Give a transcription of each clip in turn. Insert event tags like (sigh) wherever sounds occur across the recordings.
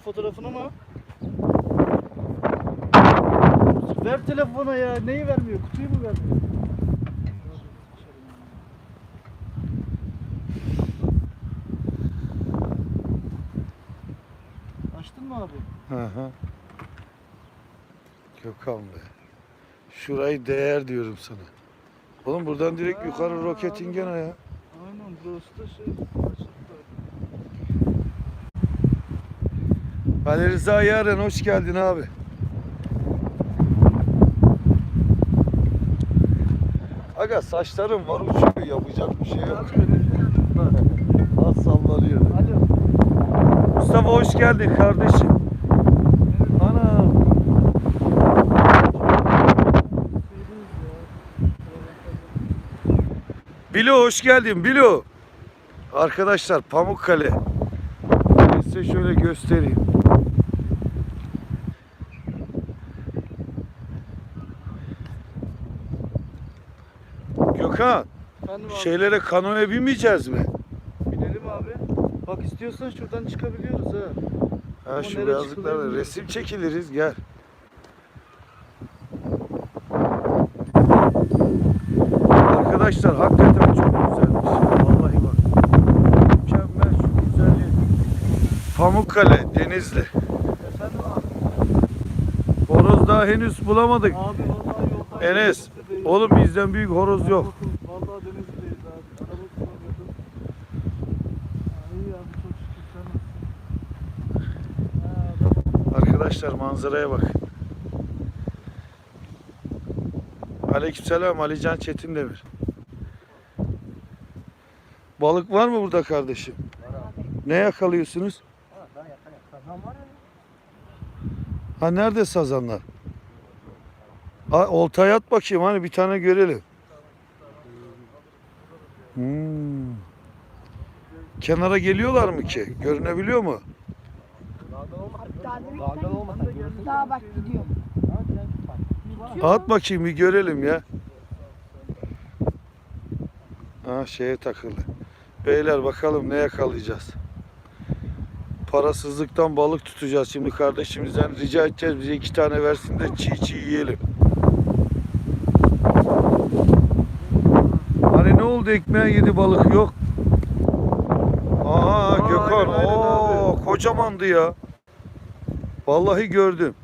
fotoğrafını ama. Ver telefona ya. Neyi vermiyor? Kutuyu mu vermiyor? Açtın mı abi? Hı hı. Gökhan be. Şurayı değer diyorum sana. Oğlum buradan direkt yukarı roketin gene ya. Aynen burası da şey. Ali Rıza Yaren hoş geldin abi. Aga saçlarım var uçuyor yapacak bir şey yok. Az sallanıyor. Alo. Mustafa hoş geldin kardeşim. Ana. Bilo hoş geldin Bilo. Arkadaşlar Pamukkale. Ben size şöyle göstereyim. Gökhan, Efendim abi. şeylere kanoya binmeyeceğiz mi? Binelim abi. Bak istiyorsan şuradan çıkabiliyoruz ha. Ha Ama şu nereye resim çekiliriz gel. Arkadaşlar hakikaten çok güzelmiş. Vallahi bak. Mükemmel şu güzelliği. Pamukkale, Denizli. Efendim abi. Horoz daha henüz bulamadık. Abi vallahi yoldan Enes, oğlum bizden büyük horoz yok. Vallahi denizdeyiz abi. Araba kullanıyordum. İyi abi çok şükür sen nasılsın? Arkadaşlar manzaraya bak. Aleykümselam Alican Çetindemir. Balık var mı burada kardeşim? Ne yakalıyorsunuz? Ha nerede sazanlar? Ha, oltaya at bakayım hani bir tane görelim. Hmm. Kenara geliyorlar mı ki? Görünebiliyor mu? Daha bak gidiyor. At bakayım bir görelim ya. Ha şeye takıldı. Beyler bakalım ne yakalayacağız. Parasızlıktan balık tutacağız. Şimdi kardeşimizden rica edeceğiz bize iki tane versin de çiğ çiğ yiyelim. Hani ne oldu ekmeğe yedi balık yok. Aa Gökhan. aynen, aynen Oo kocamandı ya. Vallahi gördüm.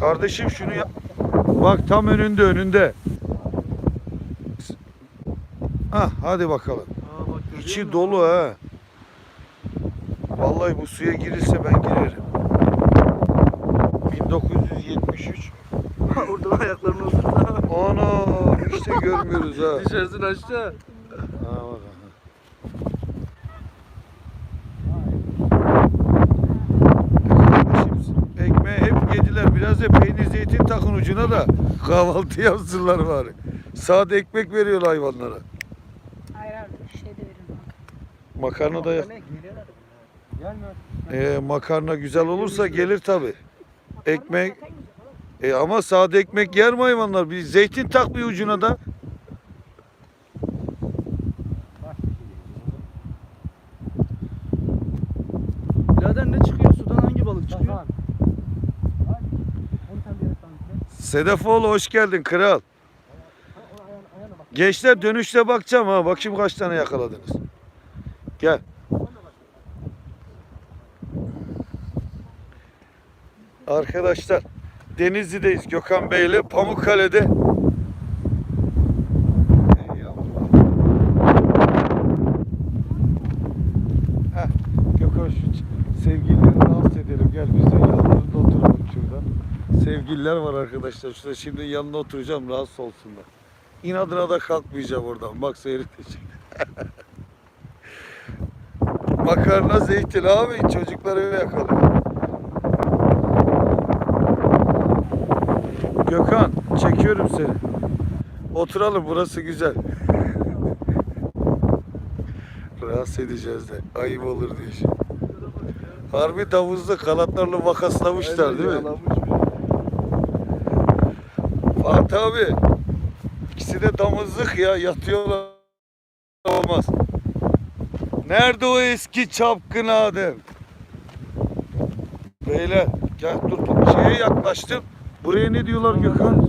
Kardeşim şunu yap. Bak tam önünde önünde. Ah hadi bakalım. Aa, bak, İçi dolu ha. Vallahi bu suya girirse ben girerim. 1973. Oradan ayaklarını uzatma. Ana işte görmüyoruz ha. (laughs) Düşersin aşağı. Ha bak. Ekmeği hep yediler. Biraz da peynir zeytin takın ucuna da kahvaltı yapsınlar bari. Sade ekmek veriyor hayvanlara. Hayır abi şey de verin. Makarna da e, makarna güzel olursa gelir tabi. Ekmek e, ama sade ekmek yer mi hayvanlar? Bir zeytin tak bir ucuna da. Birader ne çıkıyor sudan hangi balık çıkıyor? Sedefoğlu hoş geldin kral. Gençler dönüşte bakacağım ha. Bakayım kaç tane yakaladınız. Gel. Arkadaşlar Denizli'deyiz Gökhan Bey'le Pamukkale'de. Ey Allah. Heh, Gökhan sevgilileri rahatsız edelim. Gel biz de yanlarında oturalım şuradan. Sevgililer var arkadaşlar. Şurada şimdi yanına oturacağım rahatsız olsunlar. İnadına da kalkmayacağım oradan. Bak seyredecek. (laughs) Makarna zeytin abi çocuklar öyle yakalıyor. Gökhan çekiyorum seni. Oturalım burası güzel. Rahatsız edeceğiz de. Ayıp olur diye şimdi. Harbi davuzda kanatlarla makaslamışlar değil mi? Fatih abi. İkisi de damızlık ya yatıyorlar olmaz. Nerede o eski çapkın Adem? Beyler gel dur şeye yaklaştım. Buraya ne diyorlar Gökhan?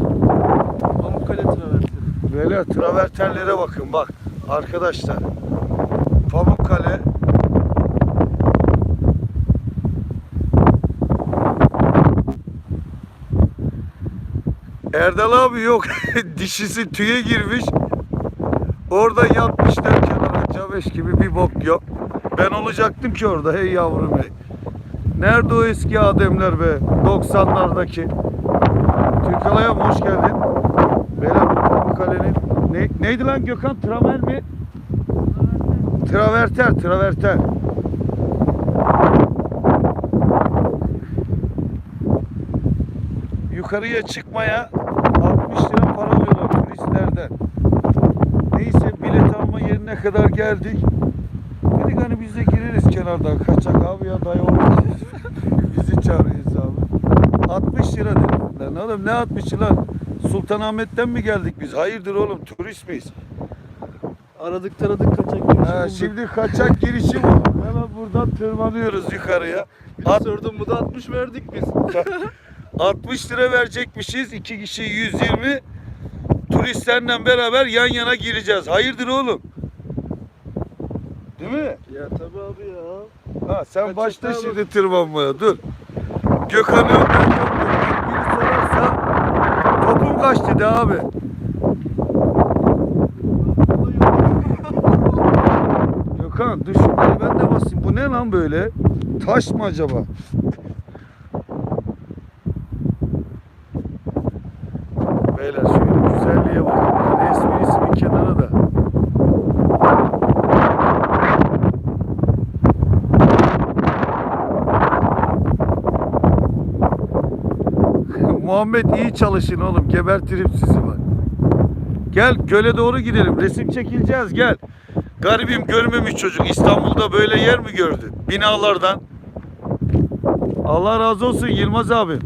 Pamukkale travertleri. Beyler travertenlere bakın bak arkadaşlar. Pamukkale Erdal abi yok. (laughs) Dişisi tüye girmiş. Orada yatmışlar kenara. Cabeş gibi bir bok yok. Ben olacaktım ki orada. Hey yavrum hey. Nerede o eski Ademler be? 90'lardaki. Türkalay'a hoş geldin. Beyler bu kalenin ne, neydi lan Gökhan? Travel mi? Traverter, traverter. Yukarıya çıkmaya 60 lira para alıyorlar turistlerden. Neyse bilet alma yerine kadar geldik. Dedik hani biz de gireriz kenardan. Kaçak abi ya dayı olmaz. (laughs) Bizi çağırıyoruz abi. 60 lira dedim. Lan oğlum ne 60 lan? Sultanahmet'ten mi geldik biz? Hayırdır oğlum turist miyiz? Aradık taradık kaçak girişi Ha, bulduk. şimdi kaçak girişi bulduk. Hemen buradan tırmanıyoruz yukarıya. Bir sordum bu da 60 verdik biz. (laughs) 60 lira verecekmişiz. iki kişi 120. Turistlerle beraber yan yana gireceğiz. Hayırdır oğlum? Değil mi? ya tabi abi ya. Ha sen Kaçak başla daha şimdi tırmanmaya. Dur. Önden gönderiyorum. Biri sorarsa topum kaçtı de abi. Gökhan dur ben de basayım. Bu ne lan böyle? Taş mı acaba? Beyler şöyle güzelliğe bakın. Esprisi bir kenara da. Muhammed iyi çalışın oğlum. Gebertirim sizi bak. Gel göle doğru gidelim. Resim çekileceğiz gel. Garibim görmemiş çocuk. İstanbul'da böyle yer mi gördü? Binalardan. Allah razı olsun Yılmaz abim.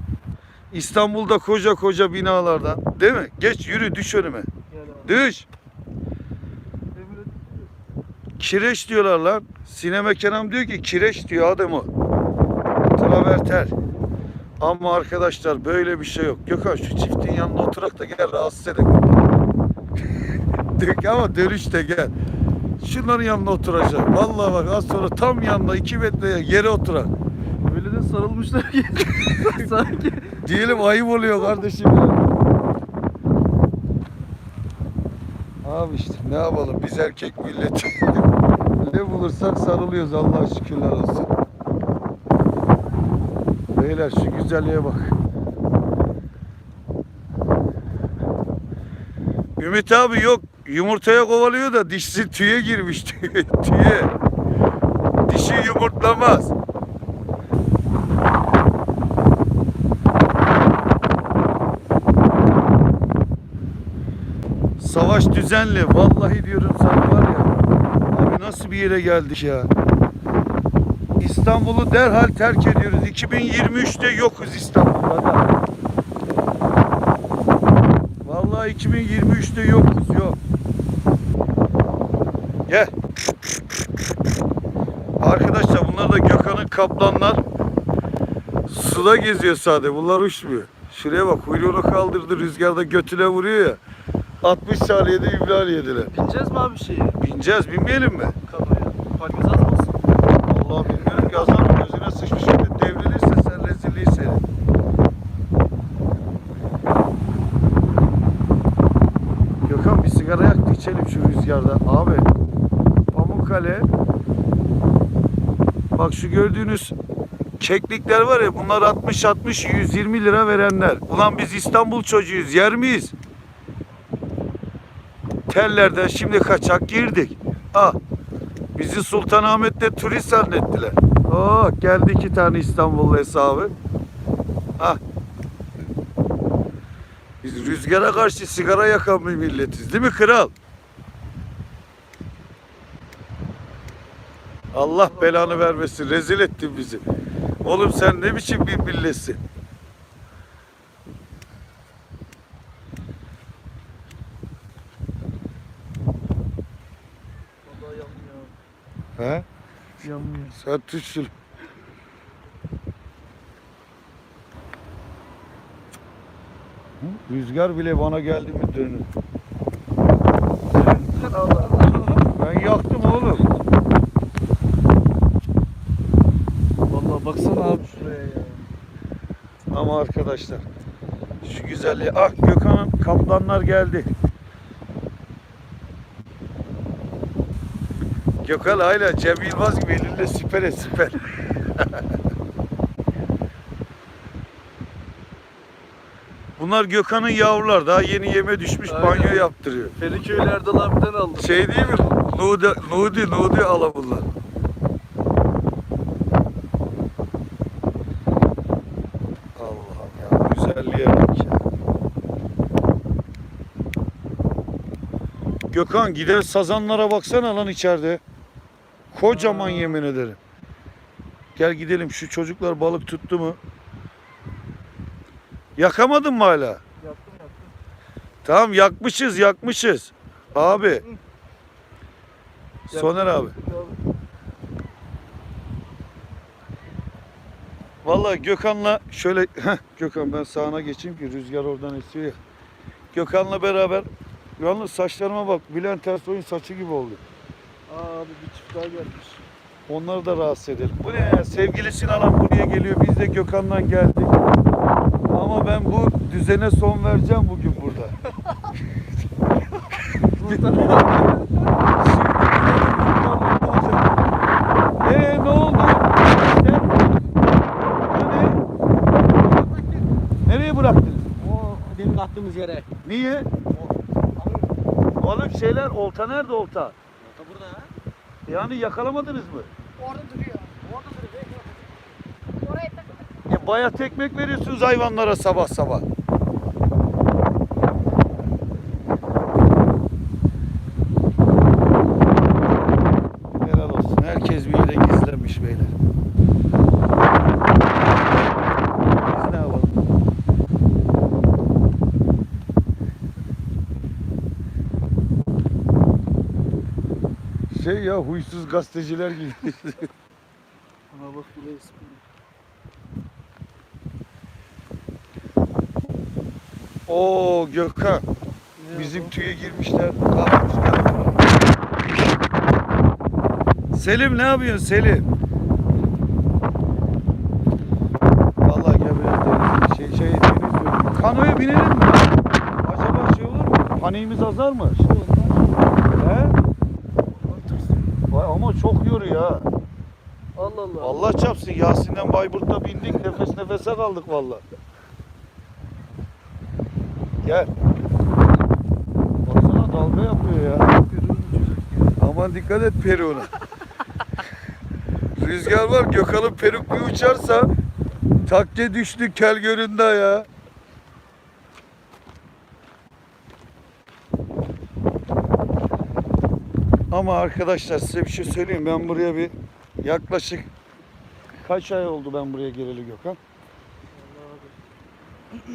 İstanbul'da koca koca binalardan. Değil mi? Geç yürü düş önüme. Abi. Düş. Kireç diyorlar lan. Sinema Kenan diyor ki kireç diyor adam o. Traverter. Ama arkadaşlar böyle bir şey yok. Gökhan şu çiftin yanına oturak da gel rahatsız edelim. (laughs) Dök ama dönüşte gel. Şunların yanına oturacağım. Vallahi bak az sonra tam yanına iki metreye yere oturak. öyle de sarılmışlar ki. (laughs) Sanki. Diyelim ayıp oluyor kardeşim ya. Abi işte ne yapalım biz erkek milleti. (laughs) ne bulursak sarılıyoruz Allah'a şükürler olsun. Beyler şu güzelliğe bak. Ümit abi yok yumurtaya kovalıyor da dişisi tüye girmiş (laughs) tüye. Dişi yumurtlamaz. Savaş düzenli. Vallahi diyorum sana var ya. Abi nasıl bir yere geldik ya. İstanbul'u derhal terk ediyoruz. 2023'te yokuz İstanbul'da da. Vallahi 2023'te yokuz yok. Gel. Arkadaşlar bunlar da Gökhan'ın kaplanlar. Suda geziyor sadece. Bunlar uçmuyor. Şuraya bak kuyruğunu kaldırdı rüzgarda götüne vuruyor ya. 60 saniyede ibral yediler. Bineceğiz mi abi şeye? Bineceğiz binmeyelim mi? Kanoya. Palmiz az mısın? Bilmiyorum ki gözüne sıçmış şimdi devrilirse sen rezilliği seyret. Gökhan bir sigara yaktı içelim şu rüzgarda. Abi Pamukkale Bak şu gördüğünüz keklikler var ya bunlar 60 60 120 lira verenler. Ulan biz İstanbul çocuğuyuz yer miyiz? Tellerden şimdi kaçak girdik. Ah Bizi Sultanahmet'te turist zannettiler. Oh geldi iki tane İstanbullu hesabı. Ah. Biz rüzgara karşı sigara yakan bir milletiz değil mi kral? Allah belanı vermesin. Rezil ettin bizi. Oğlum sen ne biçim bir milletsin? Vallahi yanmıyor. He? Tut şunu. Hı? Rüzgar bile bana geldi mi dönür. Ben yaktım oğlum. Vallahi baksana abi şuraya ya. Ama arkadaşlar şu güzelliği. Ah Gökhan'ın kaplanlar geldi. Gökhan hala Cem Yılmaz gibi elinde sipere siper. (laughs) Bunlar Gökhan'ın yavrular. Daha yeni yeme düşmüş Aynen. banyo yaptırıyor. Feriköy'lü Erdal abiden aldım. Şey değil mi? Nudi, Nudi, Nudi ala bunlar. Allah'ım ya güzelliğe bak ya. Gökhan gider sazanlara baksana lan içeride. Kocaman yemin ederim. Gel gidelim şu çocuklar balık tuttu mu? Yakamadın mı hala? Yaptım yaptım. Tamam yakmışız yakmışız. Abi. Soner abi. Vallahi Gökhan'la şöyle heh, Gökhan ben sağına geçeyim ki rüzgar oradan esiyor ya. Gökhan'la beraber yalnız saçlarıma bak Bülent Ersoy'un saçı gibi oldu. Aa abi bir çift daha gelmiş. Onları da rahatsız edelim. Bu ne ya? Sevgilisi Alan buraya geliyor. Biz de Gökhan'dan geldik. Ama ben bu düzene son vereceğim bugün burada. Eee ne oldu? İşte. Nereye bıraktınız? O demin attığımız yere. Niye? Oğlum şeyler olta nerede olta? Yani yakalamadınız mı? Orada duruyor. Orada duruyor. Oraya takılır. E bayat ekmek veriyorsunuz hayvanlara sabah sabah. Helal olsun. Herkes bir yere gizlenmiş beyler. Biz ne yapalım? Şey ya huysuz gazeteciler gibi. Ana bak buraya. Oo Gökhan. Ne Bizim yapalım? tüye girmişler. Kalkmışlar. Selim ne yapıyorsun Selim? Vallahi gel biraz deniz, şey, şey, deniz diyorum. Kanoya binelim mi? Acaba şey olur mu? Paniğimiz azar mı? Şey olmaz. He? Yoruyor ha. Allah Allah. Allah çapsın Yasin'den Bayburt'ta bindik nefes nefese kaldık vallahi. Gel. Baksana dalga yapıyor ya. Aman dikkat et peruğuna. Rüzgar var Gökhan'ın peruk bir uçarsa takke düştü kel göründü ya. Ama arkadaşlar size bir şey söyleyeyim. Ben buraya bir yaklaşık kaç ay oldu ben buraya geleli Gökhan? Allah (clears throat) abi.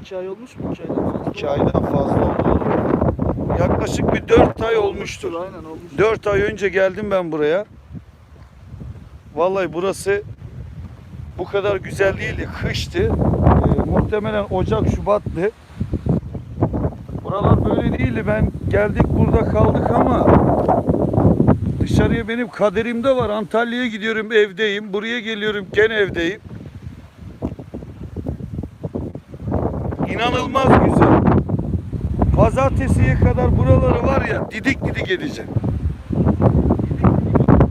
İki ay olmuş mu? İki aydan fazla. İki aydan fazla oldu. Yaklaşık bir dört ay olmuştur. Aynen olmuş. 4 ay önce geldim ben buraya. Vallahi burası bu kadar güzel değildi. Kıştı. Ee, muhtemelen Ocak, Şubat'tı. Böyle değildi. Ben geldik burada kaldık ama dışarıya benim kaderimde var. Antalya'ya gidiyorum evdeyim. Buraya geliyorum gene evdeyim. İnanılmaz güzel. Pazartesiye kadar buraları var ya didik didik edeceğim.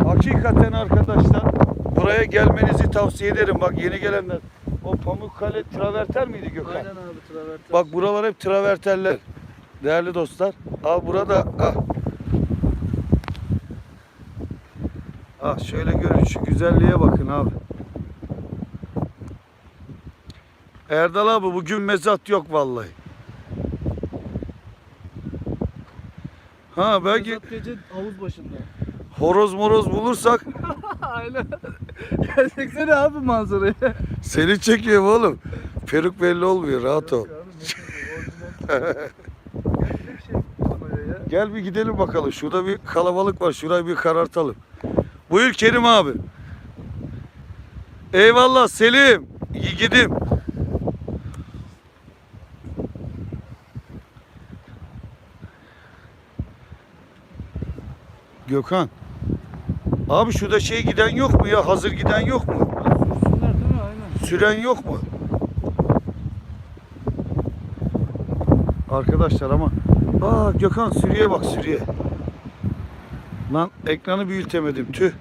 Hakikaten arkadaşlar buraya gelmenizi tavsiye ederim. Bak yeni gelenler. O Pamukkale traverter miydi Gökhan? Aynen abi traverten. Bak buralar hep traverterler. Değerli dostlar. Al burada. Ah. Ah şöyle görün şu güzelliğe bakın abi. Erdal abi bugün mezat yok vallahi. Ha belki Mezat gece havuz başında. horoz moroz bulursak (laughs) Aynen. Gerçekten abi manzarayı. seni çekiyorum oğlum. Peruk belli olmuyor rahat ol. (laughs) Yok abi, ne kadar orijinal. Gerçek şey kanoya ya. Gel bir gidelim bakalım. Şurada bir kalabalık var. Şurayı bir karartalım. Buyur Kerim abi. Eyvallah Selim. Yiğidim. Gökhan. Abi şurada şey giden yok mu ya? Hazır giden yok mu? Süren yok mu? Arkadaşlar ama Aa Gökhan sürüye bak sürüye. Lan ekranı büyütemedim tüh.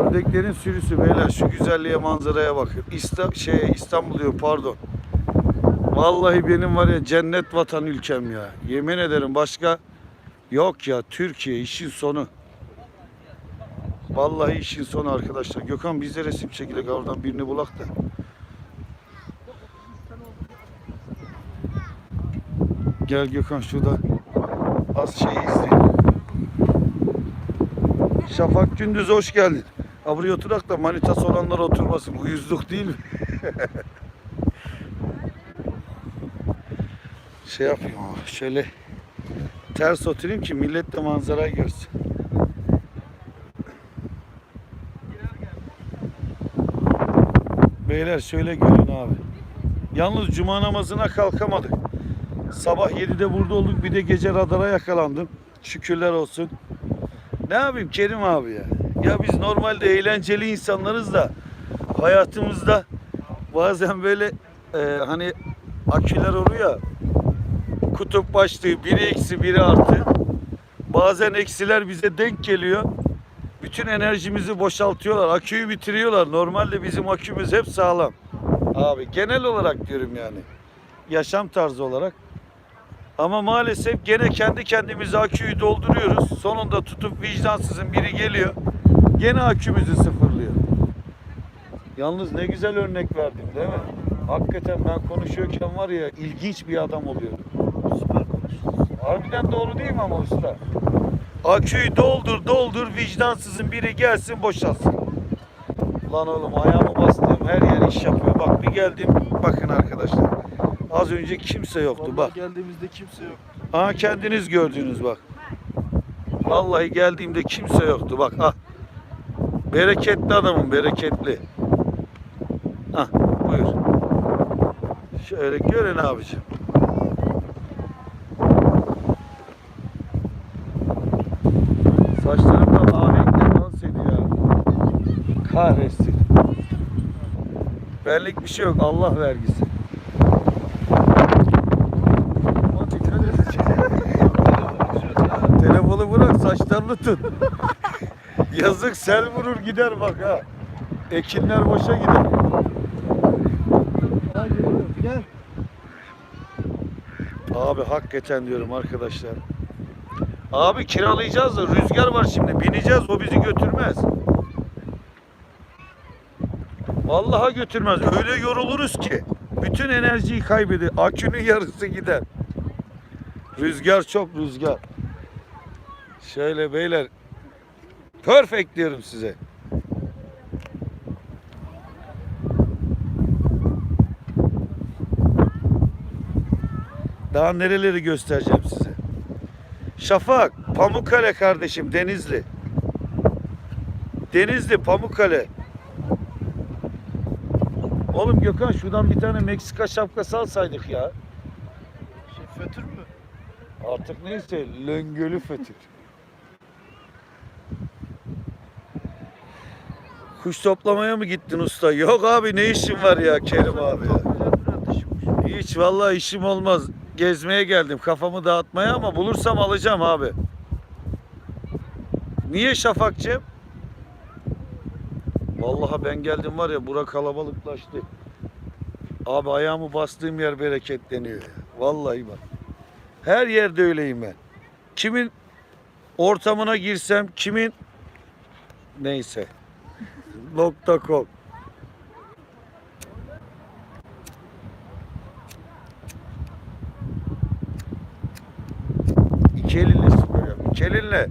Ördeklerin sürüsü beyler şu güzelliğe manzaraya bakın. İsta şey İstanbul diyor pardon. Vallahi benim var ya cennet vatan ülkem ya. Yemin ederim başka yok ya Türkiye işin sonu. Vallahi işin sonu arkadaşlar. Gökhan biz de resim çekilek oradan birini bulak da. Gel Gökhan şurada az şey izleyelim. Şafak Gündüz hoş geldin. Ha buraya oturak da manitası olanlar oturmasın. Uyuzluk değil mi? (laughs) şey yapayım şöyle ters oturayım ki millet de manzarayı görsün. Beyler şöyle görün abi. Yalnız cuma namazına kalkamadık. Sabah 7'de burada olduk bir de gece radara yakalandım. Şükürler olsun. Ne yapayım Kerim abi ya? Ya biz normalde eğlenceli insanlarız da hayatımızda bazen böyle e, hani aküler oluyor kutup başlığı biri eksi biri artı bazen eksiler bize denk geliyor. Bütün enerjimizi boşaltıyorlar. Aküyü bitiriyorlar. Normalde bizim akümüz hep sağlam. Abi genel olarak diyorum yani. Yaşam tarzı olarak. Ama maalesef gene kendi kendimize aküyü dolduruyoruz. Sonunda tutup vicdansızın biri geliyor. Gene akümüzü sıfırlıyor. Yalnız ne güzel örnek verdim değil mi? Hakikaten ben konuşuyorken var ya ilginç bir adam oluyorum. Süper. Harbiden doğru değil mi ama usta? Aküyü doldur doldur vicdansızın biri gelsin boşalsın. Lan oğlum ayağımı bastığım her yer iş yapıyor. Bak bir geldim bakın arkadaşlar. Az önce kimse yoktu Vallahi bak. geldiğimizde kimse yok. Aha kendiniz gördünüz bak. Vallahi geldiğimde kimse yoktu bak ah. Bereketli adamım bereketli. Ah buyur. Şöyle görün abicim. Saçlarım da ahenkle dans ediyor. Kahretsin. Benlik bir şey yok Allah vergisi. Ama dikkat edin. Telefonu bırak saçlarını tut. Yazık sel vurur gider bak ha. Ekinler boşa gider. Gel. Abi hakikaten diyorum arkadaşlar. Abi kiralayacağız da rüzgar var şimdi. Bineceğiz o bizi götürmez. Vallahi götürmez. Öyle yoruluruz ki. Bütün enerjiyi kaybeder. Akünün yarısı gider. Rüzgar çok rüzgar. Şöyle beyler. Perfect diyorum size. Daha nereleri göstereceğim size. Şafak, Pamukkale kardeşim Denizli. Denizli, Pamukkale. Oğlum Gökhan şuradan bir tane Meksika şapkası alsaydık ya. Şey fötür mü? Artık neyse löngölü fötür. Kuş toplamaya mı gittin usta? Yok abi ne işin var ya Kerim abi ya. Hiç vallahi işim olmaz. Gezmeye geldim kafamı dağıtmaya ama bulursam alacağım abi. Niye Şafakcığım? Vallahi ben geldim var ya bura kalabalıklaştı. Abi ayağımı bastığım yer bereketleniyor. Vallahi bak. Her yerde öyleyim ben. Kimin ortamına girsem, kimin neyse. Nokta com. İki elinle yap. İki elinle.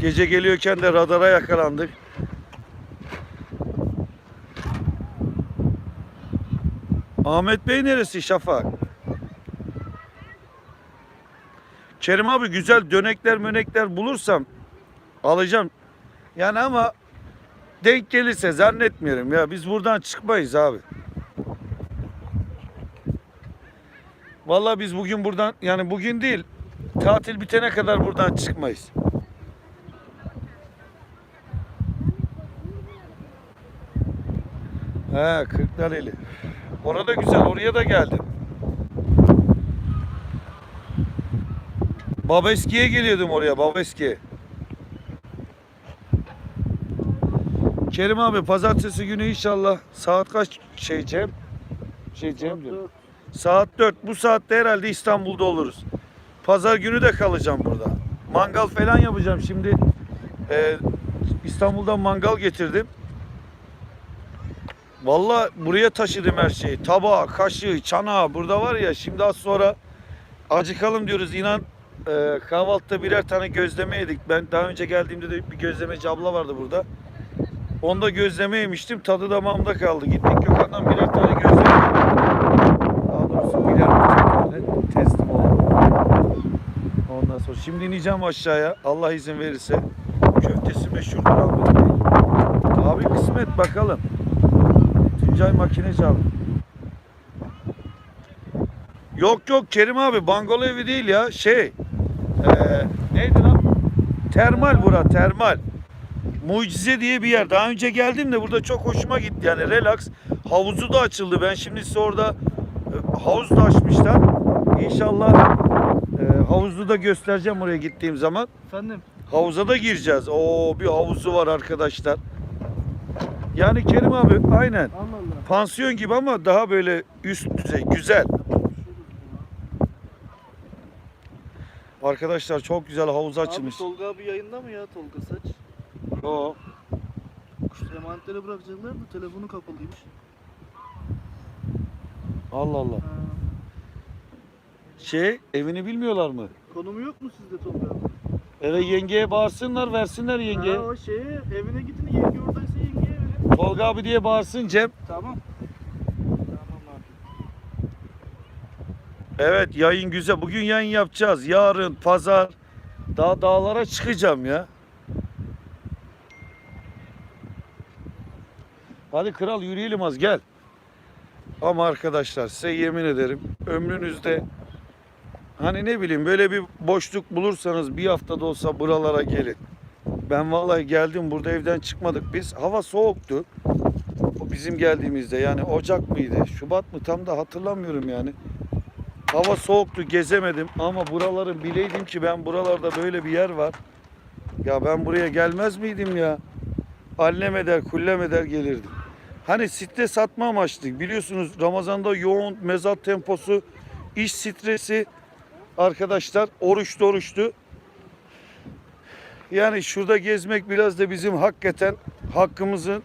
Gece geliyorken de radara yakalandık. Ahmet Bey neresi Şafak? Kerim abi güzel dönekler mönekler bulursam alacağım. Yani ama denk gelirse zannetmiyorum ya biz buradan çıkmayız abi. Vallahi biz bugün buradan yani bugün değil tatil bitene kadar buradan çıkmayız. He Kırklareli. Orada güzel oraya da geldim. Babeski'ye geliyordum oraya Babeski. Kerim abi pazartesi günü inşallah saat kaç şey Cem? Şey Cem diyorum. Saat 4. Bu saatte herhalde İstanbul'da oluruz. Pazar günü de kalacağım burada. Mangal falan yapacağım şimdi. e, İstanbul'dan mangal getirdim. Vallahi buraya taşıdım her şeyi. Tabağı, kaşığı, çanağı burada var ya şimdi az sonra acıkalım diyoruz. İnan e, kahvaltıda birer tane gözleme yedik. Ben daha önce geldiğimde de bir gözlemeci abla vardı burada. Onda gözleme yemiştim. Tadı damağımda kaldı. Gittik Gökhan'dan birer tane gözleme. Daha doğrusu birer tane teslim oldum. Ondan sonra şimdi ineceğim aşağıya. Allah izin verirse. Köftesi meşhurdur Bey. Abi kısmet bakalım. Tuncay Makineci abi. Yok yok Kerim abi bangalo evi değil ya şey eee neydi lan? Termal bura termal. Mucize diye bir yer. Daha önce geldim de burada çok hoşuma gitti yani relax. Havuzu da açıldı. Ben şimdi size orada e, havuz da açmışlar. İnşallah e, havuzu da göstereceğim oraya gittiğim zaman. Efendim? Havuza da gireceğiz. Oo bir havuzu var arkadaşlar. Yani Kerim abi aynen. Pansiyon gibi ama daha böyle üst düzey güzel. Arkadaşlar çok güzel havuz açılmış. Abi Tolga abi yayında mı ya Tolga Saç? Oo. Kuş emanetlere bırakacaklar da telefonu kapalıymış. Allah Allah. Ha. Şey evini bilmiyorlar mı? Konumu yok mu sizde Tolga abi? Eve yengeye bağırsınlar versinler yenge. Ha, o şeye evine gidin yenge yengeye verin. Tolga abi diye bağırsın Cem. Tamam. Tamam abi. Evet yayın güzel. Bugün yayın yapacağız. Yarın pazar daha dağlara çıkacağım ya. Hadi kral yürüyelim az gel. Ama arkadaşlar size yemin ederim ömrünüzde hani ne bileyim böyle bir boşluk bulursanız bir haftada olsa buralara gelin. Ben vallahi geldim burada evden çıkmadık biz. Hava soğuktu. O bizim geldiğimizde yani Ocak mıydı? Şubat mı tam da hatırlamıyorum yani. Hava soğuktu gezemedim ama buraları bileydim ki ben buralarda böyle bir yer var. Ya ben buraya gelmez miydim ya? Allem eder kullem eder gelirdim. Hani stres atma amaçlı biliyorsunuz Ramazan'da yoğun mezat temposu, iş stresi arkadaşlar oruçlu oruçlu. Yani şurada gezmek biraz da bizim hakikaten hakkımızın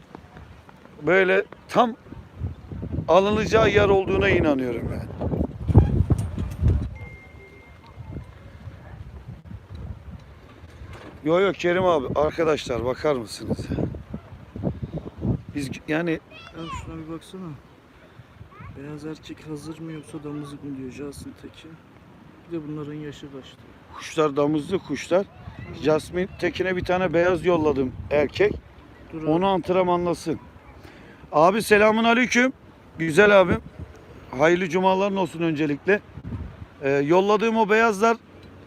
böyle tam alınacağı yer olduğuna inanıyorum yani. Yo yo Kerim abi arkadaşlar bakar mısınız? Biz yani Ya şuna bir baksana. Beyaz erkek hazır mı yoksa damızlık mı diyor Jason Teki. Bir de bunların yaşı kaçtı. kuşlar damızlı kuşlar. Jasmine Tekin'e bir tane beyaz yolladım erkek. Dur. Onu antrenmanlasın. Abi selamun aleyküm. Güzel abim. Hayırlı cumaların olsun öncelikle. Ee, yolladığım o beyazlar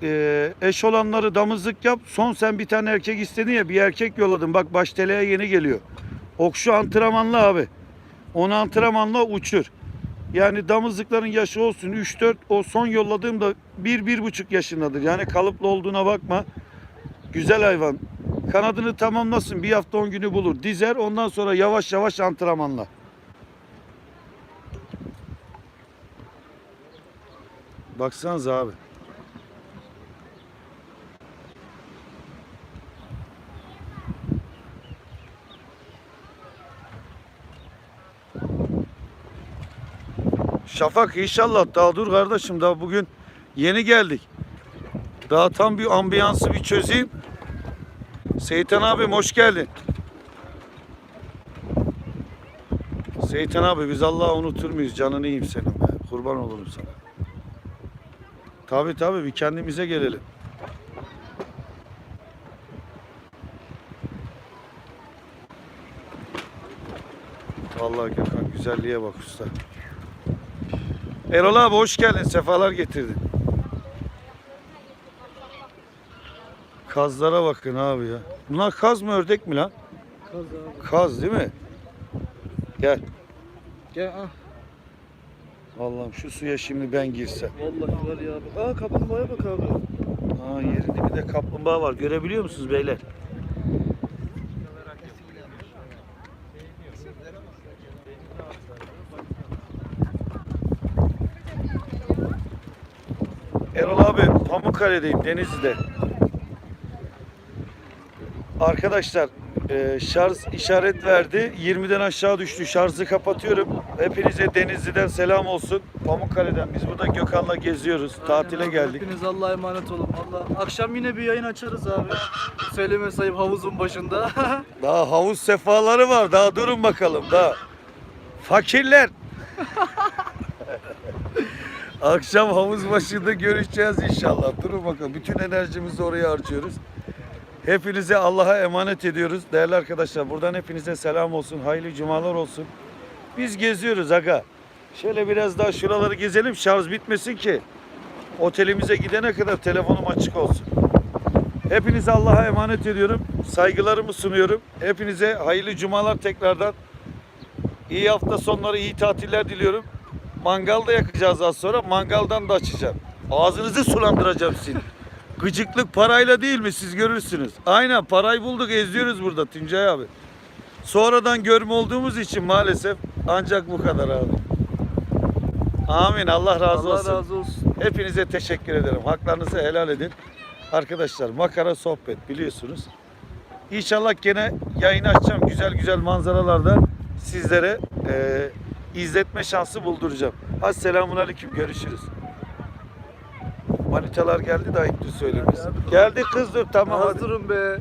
e, eş olanları damızlık yap. Son sen bir tane erkek istedin ya bir erkek yolladım. Bak baş teleğe yeni geliyor. Okşu antrenmanlı abi. Onu antrenmanla uçur. Yani damızlıkların yaşı olsun 3-4 o son yolladığım da 1-1,5 yaşındadır. Yani kalıplı olduğuna bakma. Güzel hayvan. Kanadını tamamlasın. Bir hafta 10 günü bulur. Dizer ondan sonra yavaş yavaş antrenmanla. Baksanıza abi. Şafak inşallah daha dur kardeşim daha bugün yeni geldik. Daha tam bir ambiyansı bir çözeyim. Seyitan abim hoş geldin. Seytan abi biz Allah'ı unutur muyuz? Canını yiyeyim senin be. Kurban olurum sana. Tabi tabi bir kendimize gelelim. Vallahi Gökhan güzelliğe bak usta. Erol abi hoş geldin. Sefalar getirdin. Kazlara bakın abi ya. Bunlar kaz mı ördek mi lan? Kaz abi. Kaz değil mi? Gel. Gel ah. Allah'ım şu suya şimdi ben girsem. Vallahi var ya abi. Aa kaplumbağaya bak abi. Aa yerin dibinde kaplumbağa var. Görebiliyor musunuz beyler? Erol abi Pamukkale'deyim Denizli'de. Arkadaşlar e, şarj işaret verdi. 20'den aşağı düştü. Şarjı kapatıyorum. Hepinize Denizli'den selam olsun. Pamukkale'den. Biz burada Gökhan'la geziyoruz. Tatile Aynen abi, geldik. Hepiniz Allah'a emanet olun. Valla akşam yine bir yayın açarız abi. Söyleme sayıp havuzun başında. (laughs) Daha havuz sefaları var. Daha durun bakalım. Daha. Fakirler. (laughs) Akşam havuz başında görüşeceğiz inşallah. Durun bakalım. Bütün enerjimizi oraya harcıyoruz. Hepinize Allah'a emanet ediyoruz. Değerli arkadaşlar buradan hepinize selam olsun. Hayırlı cumalar olsun. Biz geziyoruz aga. Şöyle biraz daha şuraları gezelim. Şarj bitmesin ki. Otelimize gidene kadar telefonum açık olsun. Hepinize Allah'a emanet ediyorum. Saygılarımı sunuyorum. Hepinize hayırlı cumalar tekrardan. İyi hafta sonları, iyi tatiller diliyorum. Mangal da yakacağız az sonra. Mangaldan da açacağım. Ağzınızı sulandıracağım sizin. Gıcıklık parayla değil mi siz görürsünüz. Aynen parayı bulduk eziyoruz burada Tuncay abi. Sonradan görme olduğumuz için maalesef ancak bu kadar abi. Amin Allah razı Allah olsun. razı olsun. Hepinize teşekkür ederim. Haklarınızı helal edin. Arkadaşlar makara sohbet biliyorsunuz. İnşallah gene yayını açacağım. Güzel güzel manzaralarda sizlere eee, izletme şansı bulduracağım. Hadi selamun aleyküm. Görüşürüz. Manitalar geldi de ayıptır söylemesi. Geldi kız dur tamam durun be.